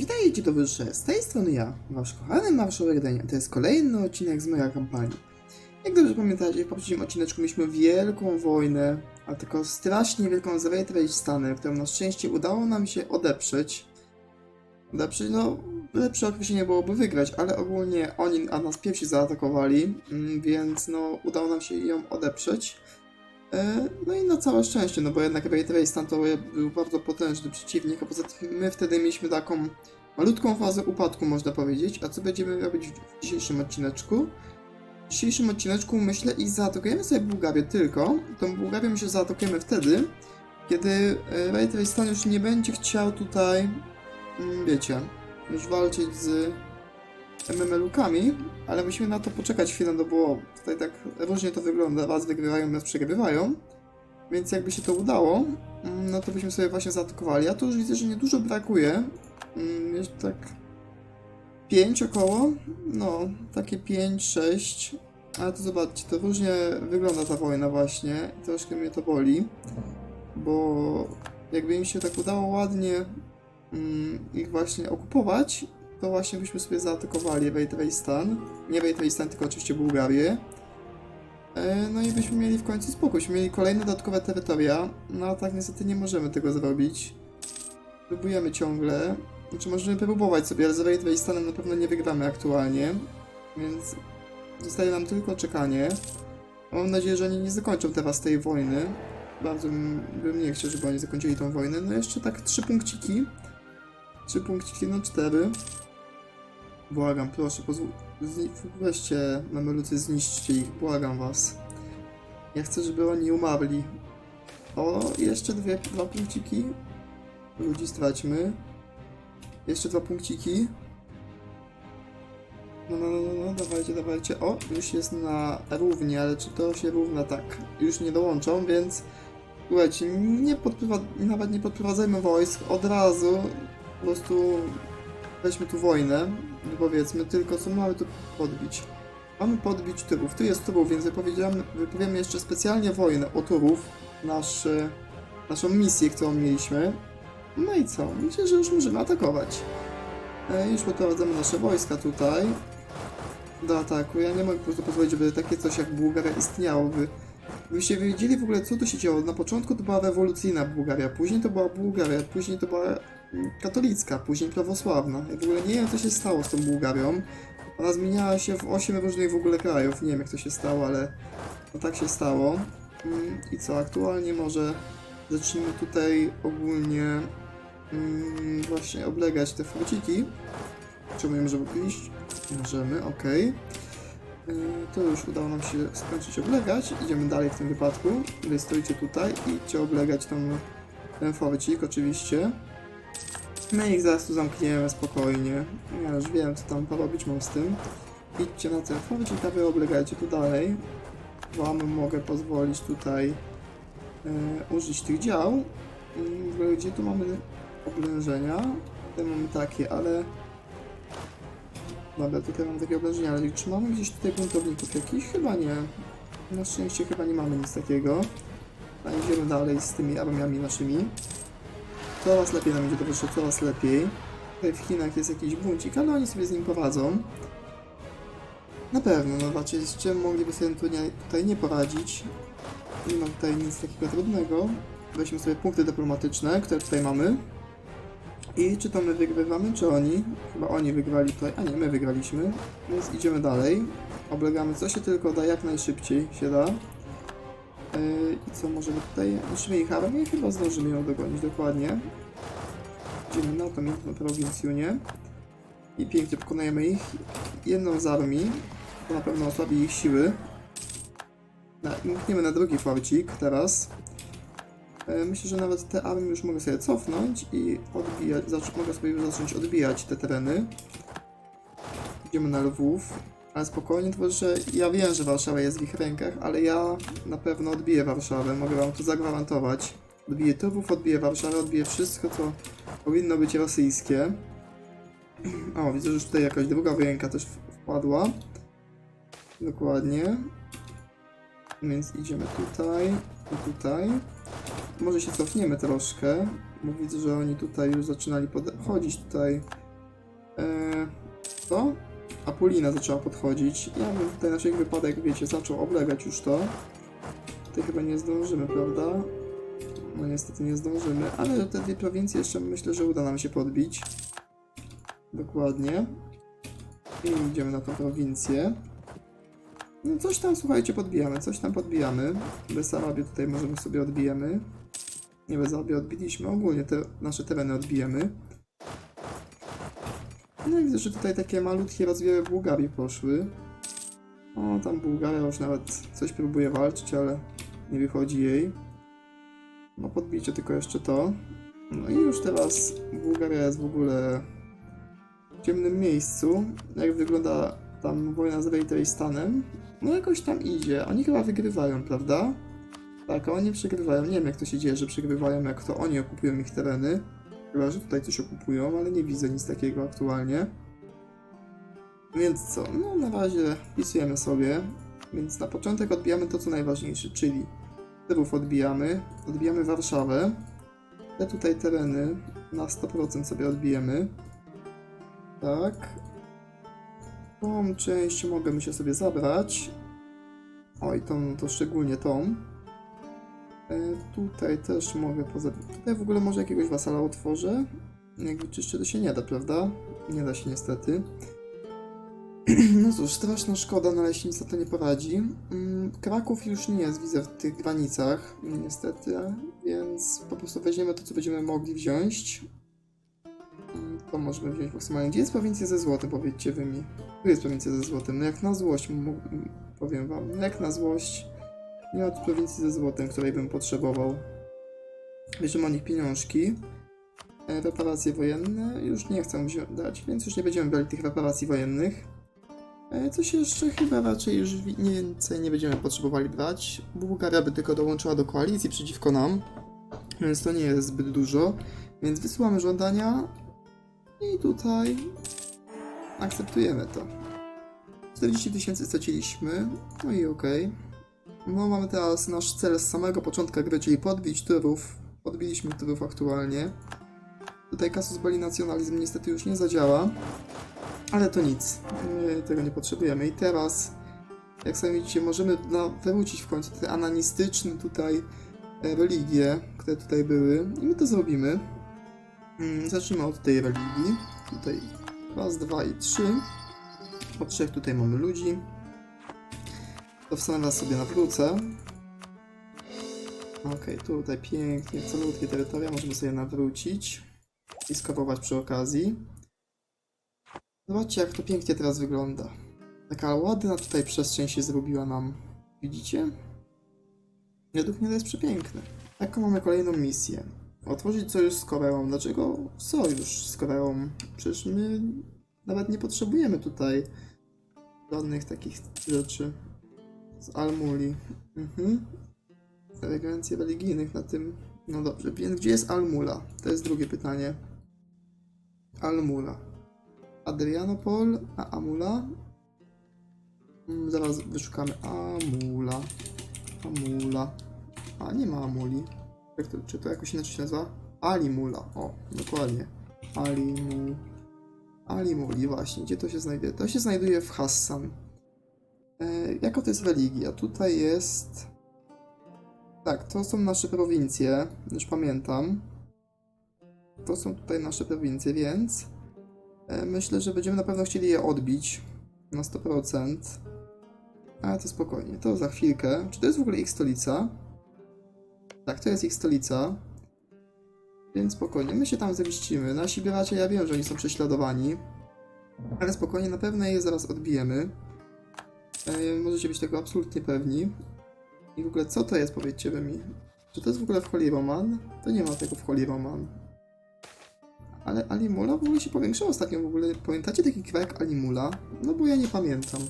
Witajcie towarzysze, z tej strony ja, wasz kochany marszałek Denia. To jest kolejny odcinek z mojej kampanii. Jak dobrze pamiętacie, w poprzednim odcineczku mieliśmy wielką wojnę, a tylko strasznie wielką z Rate Stany, którą na szczęście udało nam się odeprzeć. Odeprzeć, no, lepsze określenie byłoby wygrać, ale ogólnie oni a nas pierwsi zaatakowali, mm, więc no, udało nam się ją odeprzeć. E, No i na całe szczęście, no bo jednak Ray tam to był bardzo potężny przeciwnik, a poza tym my wtedy mieliśmy taką malutką fazę upadku, można powiedzieć. A co będziemy robić w dzisiejszym odcineczku? W dzisiejszym odcineczku myślę i zaatakujemy sobie Bułgarię tylko. Tą Bułgarię myślę, zaatakujemy wtedy, kiedy e, Ray Stan już nie będzie chciał tutaj, mm, wiecie, już walczyć z MML-ukami, ale musimy na to poczekać chwilę, no bo tutaj tak różnie to wygląda, raz wygrywają, raz przegrywają, więc jakby się to udało, mm, no to byśmy sobie właśnie zaatakowali. Ja tu już widzę, że niedużo brakuje, Mm, jeszcze tak 5 około, no takie 5, 6, ale to zobaczcie, to różnie wygląda ta wojna właśnie, troszkę mnie to boli, bo jakby im się tak udało ładnie mm, ich właśnie okupować, to właśnie byśmy sobie zaatakowali Wejtwejstan. Nie Wejtwejstan, tylko oczywiście Bułgarię. E, No i byśmy mieli w końcu spokój, mieli kolejne dodatkowe terytoria. No a tak niestety nie możemy tego zrobić. Próbujemy ciągle. Znaczy możemy próbować sobie, ale z Wejtwejstanem na pewno nie wygramy aktualnie. Więc zostaje nam tylko czekanie. Mam nadzieję, że oni nie zakończą teraz tej wojny. Bardzo bym, bym nie chciał, żeby oni zakończyli tą wojnę. No jeszcze tak trzy punkciki. Trzy punkciki, no cztery. Błagam, proszę, pozwól... Weźcie mamelucy, zniszczcie ich, błagam was. Ja chcę, żeby oni umarli. O, jeszcze dwie, dwa punkciki. Ludzi straćmy. Jeszcze dwa punkciki. No, no, no, no, no, dawajcie, dawajcie. O, już jest na równi, ale czy to się równa? Tak, już nie dołączą, więc... Słuchajcie, nie nawet nie podprowadzajmy wojsk, od razu po prostu weźmy tu wojnę, powiedzmy tylko co mamy tu podbić. Mamy podbić Turów, tu jest Turów, więc wypowiemy jeszcze specjalnie wojnę o Turów, nasz, naszą misję, którą mieliśmy. No i co? Myślę, że już możemy atakować. E, już podprowadzamy nasze wojska tutaj do ataku. Ja nie mogę po prostu pozwolić, żeby takie coś jak Bułgaria istniało. Wy, byście wiedzieli w ogóle, co tu się działo. Na początku to była rewolucyjna Bułgaria, później to była Bułgaria, później to była katolicka, później prawosławna. Ja w ogóle nie wiem, co się stało z tą Bułgarią. Ona zmieniała się w 8 różnych w ogóle krajów. Nie wiem, jak to się stało, ale no tak się stało. Mm, I co, aktualnie może zacznijmy tutaj ogólnie mm, właśnie oblegać te forciki. Czemu nie możemy iść? Możemy. Yy, To już udało nam się skończyć oblegać. Idziemy dalej w tym wypadku. Wy stoicie tutaj i idźcie oblegać tą, ten forcik oczywiście. My ich zaraz tu zamkniemy spokojnie. Ja już wiem co tam porobić mam z tym. Idźcie na forcik, a wy oblegajcie tu dalej. Wam mogę pozwolić tutaj e, użyć tych dział. Ogóle gdzie tu mamy oblężenia? Tutaj mamy takie, ale Dobra, tutaj mam takie obrażenia, ale czy mamy gdzieś tutaj buntowników jakichś? Chyba nie. Na szczęście chyba nie mamy nic takiego. A idziemy dalej z tymi armiami naszymi. Coraz lepiej nam idzie to wyszło, coraz lepiej. Tutaj w Chinach jest jakiś buncik, ale oni sobie z nim poradzą. Na pewno, no zobaczcie, z czym mogliby sobie tutaj nie poradzić. Nie ma tutaj nic takiego trudnego. Weźmy sobie punkty dyplomatyczne, które tutaj mamy. I czy to my wygrywamy, czy oni? Chyba oni wygrali tutaj, a nie, my wygraliśmy. Więc idziemy dalej. Oblegamy co się tylko da, jak najszybciej się da. Yy, I co, możemy tutaj... Musimy ich armię i chyba zdążymy ją dogonić dokładnie. Idziemy na to na prowincjunie. I pięknie pokonujemy ich jedną z armii. To na pewno osłabi ich siły. Na, mkniemy na drugi forcik teraz. E, Myślę, że nawet te armie już mogę sobie cofnąć i odbijać, mogę sobie już zacząć odbijać te tereny. Idziemy na Lwów, ale spokojnie, to że ja wiem, że Warszawa jest w ich rękach, ale ja na pewno odbiję Warszawę, mogę wam to zagwarantować. Odbiję Lwów, odbiję Warszawę, odbiję wszystko, co powinno być rosyjskie. O, widzę, że już tutaj jakaś druga ręka też wpadła. Dokładnie. Więc idziemy tutaj i tutaj. Może się cofniemy troszkę, bo widzę, że oni tutaj już zaczynali podchodzić tutaj Eee, co? Apulina zaczęła podchodzić. Ja bym tutaj na wszelki wypadek, wiecie, zaczął oblegać już to. Tutaj chyba nie zdążymy, prawda? No niestety nie zdążymy, ale te dwie prowincje jeszcze myślę, że uda nam się podbić. Dokładnie. I idziemy na tą prowincję. No coś tam, słuchajcie, podbijamy, coś tam podbijamy. Besarabię tutaj możemy sobie odbijemy. Nie Besarabię odbiliśmy, ogólnie te nasze tereny odbijemy. No i widzę, że tutaj takie malutkie rozwiewy Bułgarii poszły. O, tam Bułgaria już nawet coś próbuje walczyć, ale nie wychodzi jej. No podbijcie tylko jeszcze to. No i już teraz Bułgaria jest w ogóle w ciemnym miejscu. Jak wygląda tam wojna z Rejtejstanem? No jakoś tam idzie. Oni chyba wygrywają, prawda? Tak, a oni przegrywają. Nie wiem jak to się dzieje, że przegrywają, jak to oni okupują ich tereny. Chyba, że tutaj coś okupują, ale nie widzę nic takiego aktualnie. Więc co? No na razie wpisujemy sobie. Więc na początek odbijamy to, co najważniejsze, czyli Tyrów odbijamy, odbijamy Warszawę. Te tutaj tereny na 100% sobie odbijemy. Tak. Tą część mogę się sobie zabrać. Oj, tą, to szczególnie tą. E, tutaj też mogę poza... Tutaj w ogóle może jakiegoś wasala otworzę. Jak wyczyszczę, to się nie da, prawda? Nie da się niestety. No cóż, straszna szkoda, no ale się nic na to nie poradzi. Mm, Kraków już nie jest, widzę, w tych granicach, niestety, więc po prostu weźmiemy to, co będziemy mogli wziąć. Mm, To możemy wziąć maksymalnie. Gdzie jest prowincja ze złotem, powiedzcie wy mi. Tu jest prowincja ze złotem, no jak na złość, powiem wam, no jak na złość. Nie tu prowincji ze złotem, której bym potrzebował. Bierzemy o nich pieniążki. E, Reparacje wojenne już nie wzi- dać, więc już nie będziemy brali tych reparacji wojennych. E, Coś jeszcze chyba raczej już więcej nie będziemy potrzebowali brać. Bułgaria by tylko dołączyła do koalicji przeciwko nam, więc to nie jest zbyt dużo. Więc wysyłamy żądania i tutaj akceptujemy to. 40 tysięcy straciliśmy, no i okej. No mamy teraz nasz cel z samego początku gry, czyli podbić Turów. Podbiliśmy Turów aktualnie. Tutaj Casus Belli Nationalizm niestety już nie zadziała. Ale to nic, my tego nie potrzebujemy. I teraz, jak sami widzicie, możemy no, wywrócić w końcu te ananistyczne tutaj e, religie, które tutaj były. I my to zrobimy. Mm, Zacznijmy od tej religii. Tutaj raz, dwa i trzy. Po trzech tutaj mamy ludzi. To w sam raz sobie nawrócę. Okej, tutaj pięknie, calutkie terytoria możemy sobie nawrócić i skapować przy okazji. Zobaczcie, jak to pięknie teraz wygląda. Taka ładna tutaj przestrzeń się zrobiła nam. Widzicie? Według mnie to jest przepiękne. Taką mamy kolejną misję. Otworzyć sojusz z Koreą. Dlaczego sojusz z Koreą? Przecież my nawet nie potrzebujemy tutaj żadnych takich rzeczy. Z Almuli. Mhm. Elegancji religijnych na tym. No dobrze, więc gdzie jest Almula? To jest drugie pytanie. Almula. Adrianopol, a Amula? Mm, zaraz wyszukamy Amula. Amula. A nie ma Amuli. Jak to, czy to jakoś inaczej się nazywa? Alimula. O, dokładnie. Alimu. Alimuli, właśnie. Gdzie to się znajduje? To się znajduje w Hassan. E, jaka to jest religia? Tutaj jest... Tak, to są nasze prowincje. Już pamiętam. To są tutaj nasze prowincje, więc... E, Myślę, że będziemy na pewno chcieli je odbić na 100%. Ale to spokojnie, to za chwilkę. Czy to jest w ogóle ich stolica? Tak, to jest ich stolica. Więc spokojnie, my się tam zemścimy. Nasi bracia, ja wiem, że oni są prześladowani. Ale spokojnie, na pewno je zaraz odbijemy. E, możecie być tego absolutnie pewni. I w ogóle co to jest, powiedzcie wy mi? Czy to jest w ogóle w Holy Roman? To nie ma tego w Holy Roman. Ale Alimula w ogóle się powiększył ostatnio w ogóle. Pamiętacie taki kwek Alimula? No bo ja nie pamiętam.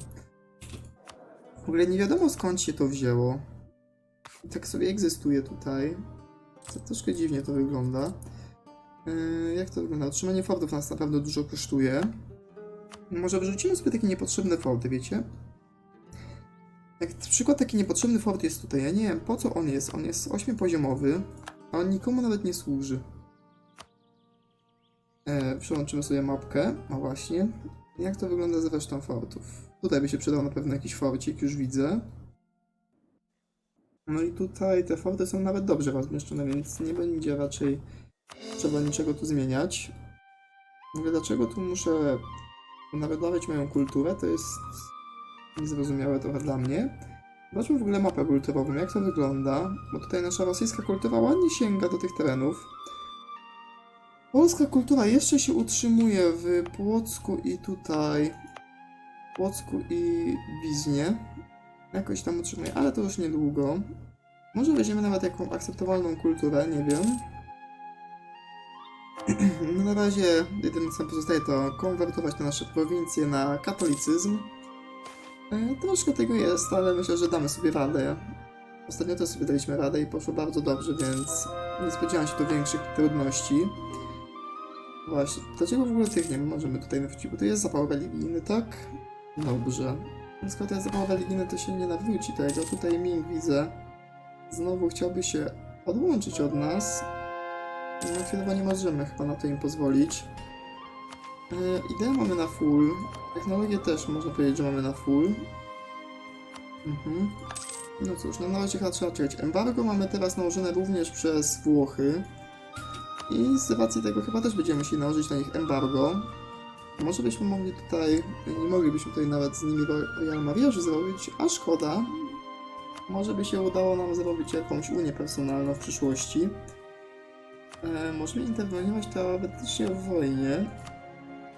W ogóle nie wiadomo skąd się to wzięło. I tak sobie egzystuje tutaj. To troszkę dziwnie to wygląda. Yy, jak to wygląda? Utrzymanie fortów nas naprawdę dużo kosztuje. Może wrzucimy sobie takie niepotrzebne forty, wiecie? Na przykład taki niepotrzebny fort jest tutaj, ja nie wiem po co on jest. On jest 8-poziomowy, a on nikomu nawet nie służy. E, przełączymy sobie mapkę. O właśnie. Jak to wygląda z resztą fortów? Tutaj by się przydał na pewno jakiś forcik, już widzę. No i tutaj te forty są nawet dobrze rozmieszczone, więc nie będzie raczej trzeba niczego tu zmieniać. Mówię, dlaczego tu muszę nawiązywać moją kulturę, to jest niezrozumiałe trochę dla mnie. Zobaczmy w ogóle mapę kulturową, jak to wygląda, bo tutaj nasza rosyjska kultura ładnie sięga do tych terenów. Polska kultura jeszcze się utrzymuje w Płocku i tutaj, Płocku i Wiźnie. Jakoś tam utrzymuje, ale to już niedługo. Może weźmiemy nawet jaką akceptowalną kulturę, nie wiem. No na razie jedyne co pozostaje to konwertować te nasze prowincje na katolicyzm. E, troszkę tego jest, ale myślę, że damy sobie radę. Ostatnio też sobie daliśmy radę i poszło bardzo dobrze, więc nie spodziewam się tu większych trudności. Właśnie, dlaczego w ogóle tych nie możemy tutaj nawrócić? Bo to jest zapał religijny, tak? Dobrze. Skoro to jest zapał religijny, to się nie nawróci tego. Tutaj Ming widzę. Znowu chciałby się odłączyć od nas. No chwilowo nie możemy chyba na to im pozwolić. E, ideę mamy na full. Technologię też można powiedzieć, że mamy na full. Mhm. No cóż, no na razie chyba trzeba czekać. Embargo mamy teraz nałożone również przez Włochy. I z racji tego chyba też będziemy musieli nałożyć na nich embargo. Może byśmy mogli tutaj, nie moglibyśmy tutaj nawet z nimi Royal Mariaży zrobić, a szkoda. Może by się udało nam zrobić jakąś unię personalną w przyszłości. E, możemy interweniować teoretycznie w wojnie,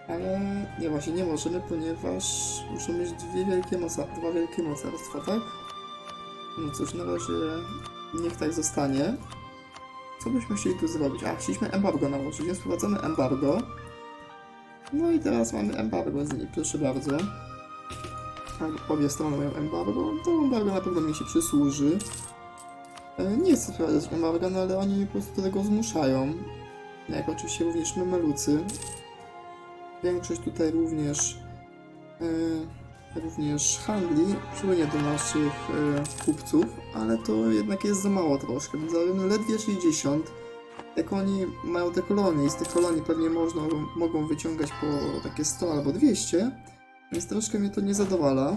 ale nie właśnie nie możemy, ponieważ muszą mieć dwie wielkie moca, dwa wielkie mocarstwa, tak? No cóż, na razie niech tak zostanie. Co byśmy chcieli tu zrobić? A, chcieliśmy embargo nałożyć, więc wprowadzamy embargo. No i teraz mamy embargo z proszę bardzo. Tak, obie strony mają embargo. To embargo na pewno mi się przysłuży. E, Nie chcę wprowadzać embargo, no ale oni mnie po prostu do tego zmuszają. Jak oczywiście również Memelucy. Większość tutaj również e, również handli płynie do naszych e, kupców, ale to jednak jest za mało troszkę. Zarówno ledwie 60. Jak oni mają te kolonie i z tych kolonii pewnie można, mogą wyciągać po takie 100 albo 200, więc troszkę mnie to nie zadowala.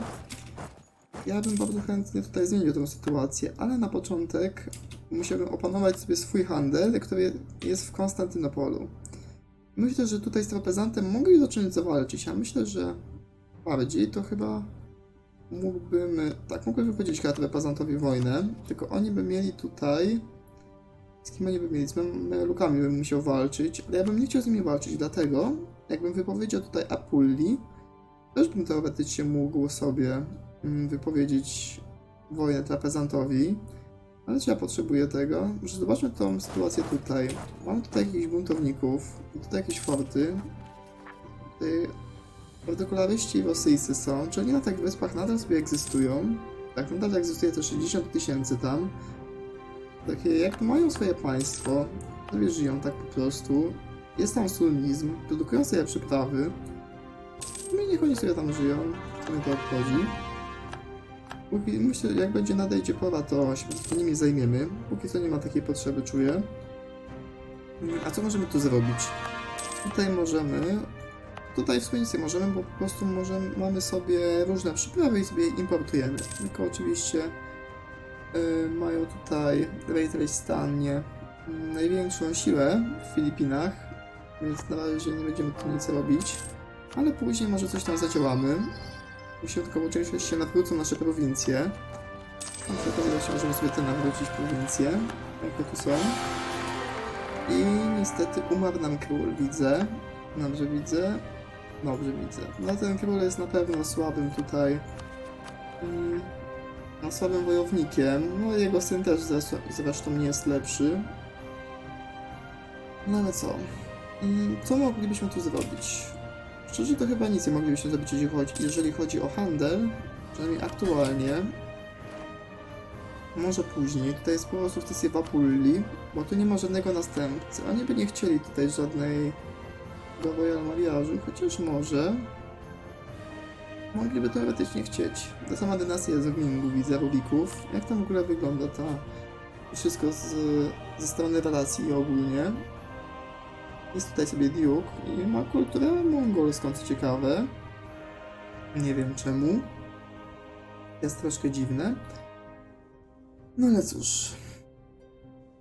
Ja bym bardzo chętnie tutaj zmienił tę sytuację, ale na początek musiałbym opanować sobie swój handel, który jest w Konstantynopolu. Myślę, że tutaj z trapezantem mogli zacząć zawalczyć, a myślę, że bardziej to chyba mógłbym, tak, mógłbym wypowiedzieć chyba trapesantowi wojnę, tylko oni by mieli tutaj, z kim oni by mieli, z Melukami bym musiał walczyć, ale ja bym nie chciał z nimi walczyć, dlatego jakbym wypowiedział tutaj Apulli, też bym teoretycznie mógł sobie mm, wypowiedzieć wojnę trapezantowi, ale czy ja potrzebuję tego? Może zobaczmy tą sytuację tutaj. Mamy tutaj jakichś buntowników, tutaj jakieś forty. Tutaj rosyjscy są, czy oni na tych wyspach nadal sobie egzystują? Tak, nadal egzystuje to 60 tysięcy tam. Takie, jak mają swoje państwo, sobie żyją tak po prostu. Jest tam sunizm, produkują sobie przyprawy. No i niech oni sobie tam żyją, co mnie to obchodzi. Póki, myślę, jak będzie nadejdzie pora, to się nimi zajmiemy. Póki co nie ma takiej potrzeby, czuję. Mm, A co możemy tu zrobić? Tutaj możemy... Tutaj w sumie nie możemy, bo po prostu możemy, mamy sobie różne przyprawy i sobie je importujemy. Tylko oczywiście y, mają tutaj Rejtrejstanie mm, największą siłę w Filipinach, więc na razie nie będziemy tu nic robić. Ale później może coś tam zadziałamy. Uśrodkowo częściej się nawrócą nasze prowincje. Okazuje się, możemy sobie te nawrócić prowincje, jakie tu są. I niestety umarł nam król, widzę. Dobrze widzę. Dobrze widzę. No ten król jest na pewno słabym tutaj. Mm, słabym wojownikiem. No jego syn też zresztą nie jest lepszy. No ale co? Mm, Co moglibyśmy tu zrobić? Szczerze to chyba nic nie moglibyśmy zrobić, jeżeli chodzi, o handel. Przynajmniej aktualnie. Może później. Tutaj jest po prostu sukcesja Wapulli, bo tu nie ma żadnego następcy. Oni by nie chcieli tutaj żadnej do Royal Mariażu, chociaż może. Mogliby teoretycznie chcieć. Ta sama dynastia jest w Mingu, widzę, Rubików. Jak tam w ogóle wygląda ta... Wszystko z, ze strony relacji ogólnie. Jest tutaj sobie Duke i ma kulturę mongolską, co ciekawe. Nie wiem czemu. Jest troszkę dziwne. No ale cóż.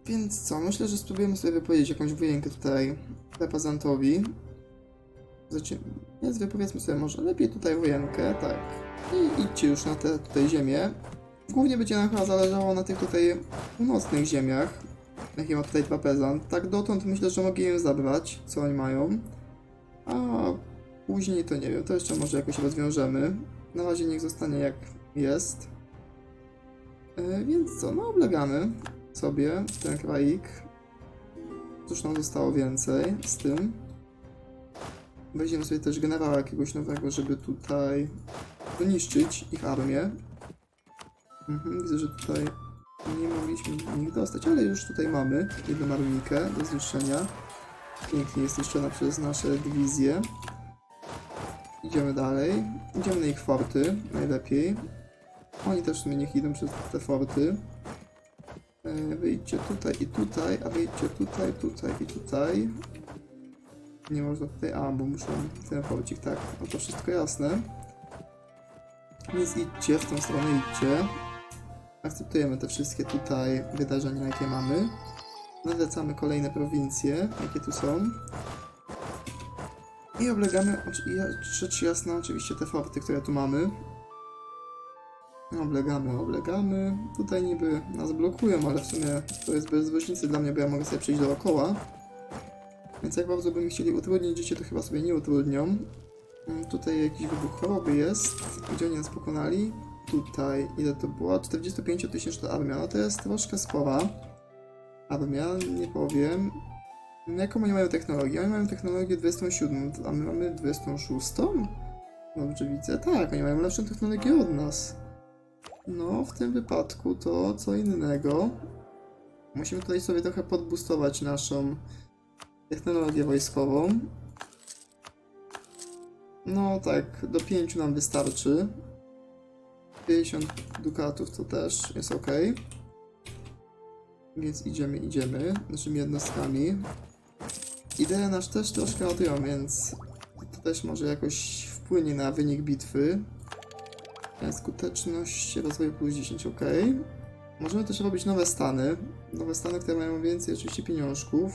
Więc co, myślę, że spróbujemy sobie wypowiedzieć jakąś wojenkę tutaj reprezentantowi. Zaczy... Więc wypowiedzmy sobie może lepiej tutaj wojenkę, tak. I idźcie już na te tutaj ziemię. Głównie będzie nam chyba zależało na tych tutaj północnych ziemiach, jakie ma tutaj trapezant. Tak dotąd myślę, że mogę je zabrać, co oni mają. A później to nie wiem, to jeszcze może jakoś rozwiążemy. Na razie niech zostanie jak jest. E, więc co, no oblegamy sobie ten kraik. Cóż nam zostało więcej z tym. Weźmiemy sobie też generała jakiegoś nowego, żeby tutaj zniszczyć ich armię. Mhm, widzę, że tutaj nie mogliśmy nich dostać, ale już tutaj mamy jedną armikę do zniszczenia. Pięknie jest zniszczona przez nasze dywizje. Idziemy dalej. Idziemy na ich forty, najlepiej. Oni też w sumie niech idą przez te forty. E, Wyjdźcie tutaj i tutaj, a wyjdźcie tutaj, tutaj i tutaj. Nie można tutaj, a bo muszą ten forcik, tak. No to wszystko jasne. Więc idźcie, w tą stronę idźcie. Akceptujemy te wszystkie tutaj wydarzenia, jakie mamy. Nalecamy kolejne prowincje, jakie tu są. I oblegamy, rzecz jasna, oczywiście te forty, które tu mamy. Oblegamy, oblegamy. Tutaj niby nas blokują, ale w sumie to jest bez różnicy dla mnie, bo ja mogę sobie przejść dookoła. Więc jak bardzo by mi chcieli utrudnić życie, to chyba sobie nie utrudnią. Tutaj jakiś wybuch choroby jest. Gdzie oni nas pokonali? Tutaj, ile to było? 45 tysięczna armia. No to jest troszkę spora armia, nie powiem. Jaką oni mają technologię? Oni mają technologię 27, a my mamy 26? Dobrze widzę. Tak, oni mają lepszą technologię od nas. No, w tym wypadku to co innego. Musimy tutaj sobie trochę podbustować naszą technologię wojskową. No tak, do 5 nam wystarczy. 50 dukatów to też jest ok. Więc idziemy, idziemy naszymi jednostkami. Idee nasz też troszkę ładują, więc to też może jakoś wpłynie na wynik bitwy. E, Skuteczność rozwoju plus 10, ok. Możemy też robić nowe stany. Nowe stany, które mają więcej oczywiście pieniążków.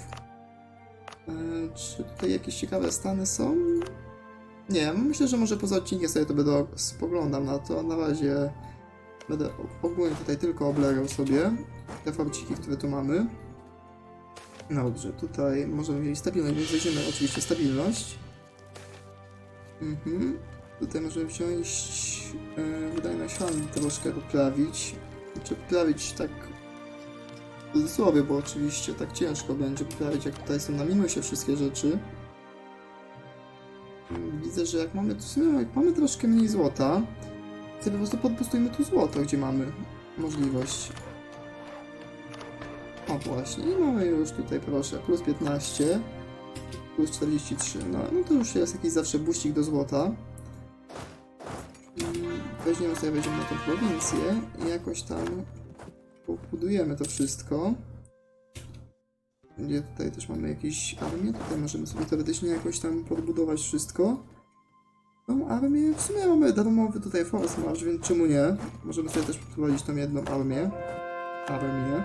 E, czy tutaj jakieś ciekawe stany są? Nie, myślę, że może poza odcinkiem sobie to będę spoglądam na to. Na razie będę ogólnie tutaj tylko oblegał sobie te fabciki, które tu mamy. No Dobrze, tutaj możemy wziąć stabilność, więc weźmiemy oczywiście stabilność. Mhm. Tutaj możemy wziąć e, wydajność handlu troszkę poprawić. Znaczy poprawić tak w cudzysłowie, bo oczywiście tak ciężko będzie poprawić, jak tutaj są na minusie wszystkie rzeczy. Widzę, że jak mamy jak mamy troszkę mniej złota, to po prostu podbustujmy tu złoto, gdzie mamy możliwość. O właśnie, i mamy już tutaj, proszę, plus 15, plus 43, no, no to już jest jakiś zawsze buścik do złota. Weźmiemy sobie, wejdziemy na tą prowincję i jakoś tam pobudujemy to wszystko. Gdzie tutaj też mamy jakieś armię, tutaj możemy sobie teoretycznie jakoś tam podbudować wszystko. Tą armię, w sumie mamy darmowy tutaj force march, więc czemu nie? Możemy sobie też prowadzić tą jedną armię. Armię.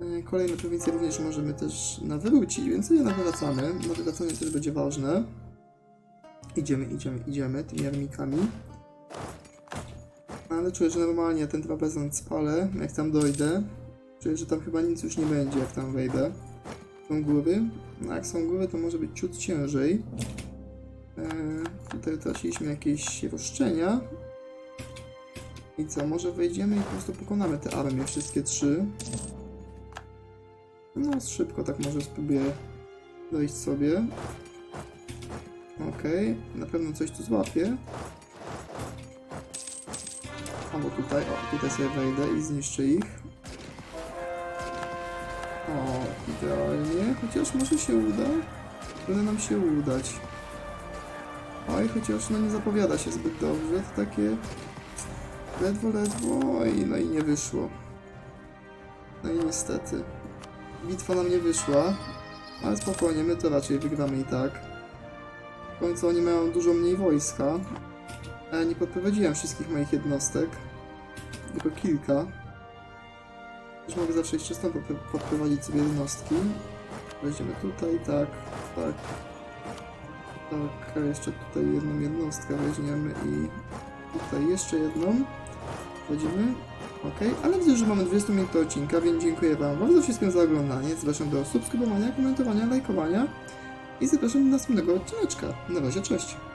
E, Kolejne prowincje również możemy też nawrócić, więc sobie nawracamy. Nawracanie też będzie ważne. Idziemy, idziemy, idziemy tymi armikami. Ale czuję, że normalnie ten trapezant spalę, jak tam dojdę. Czuję, że tam chyba nic już nie będzie, jak tam wejdę. Są góry. No jak są góry, to może być ciut ciężej. E, tutaj traciliśmy jakieś roszczenia. I co, może wejdziemy i po prostu pokonamy te armie, wszystkie trzy. No, szybko tak może spróbuję dojść sobie. Okej, na pewno coś tu złapię. Albo tutaj, o, tutaj sobie wejdę i zniszczę ich. O, idealnie, chociaż może się uda. Powinno nam się udać. Oj, chociaż no nie zapowiada się zbyt dobrze, to takie ledwo, ledwo, oj, no i nie wyszło. No i niestety. Bitwa nam nie wyszła. Ale spokojnie, my to raczej wygramy i tak. W końcu oni mają dużo mniej wojska. Ja nie podprowadziłem wszystkich moich jednostek. Tylko kilka. Już mogę zawsze jeszcze stąd podprowadzić sobie jednostki. Weźmiemy tutaj, tak, tak. Tak, jeszcze tutaj jedną jednostkę weźmiemy i tutaj jeszcze jedną. Wchodzimy. Ok, ale widzę, że mamy 20 minut do odcinka, więc dziękuję Wam bardzo wszystkim za oglądanie. Zapraszam do subskrybowania, komentowania, lajkowania i zapraszam do następnego odcineczka. Na razie, cześć!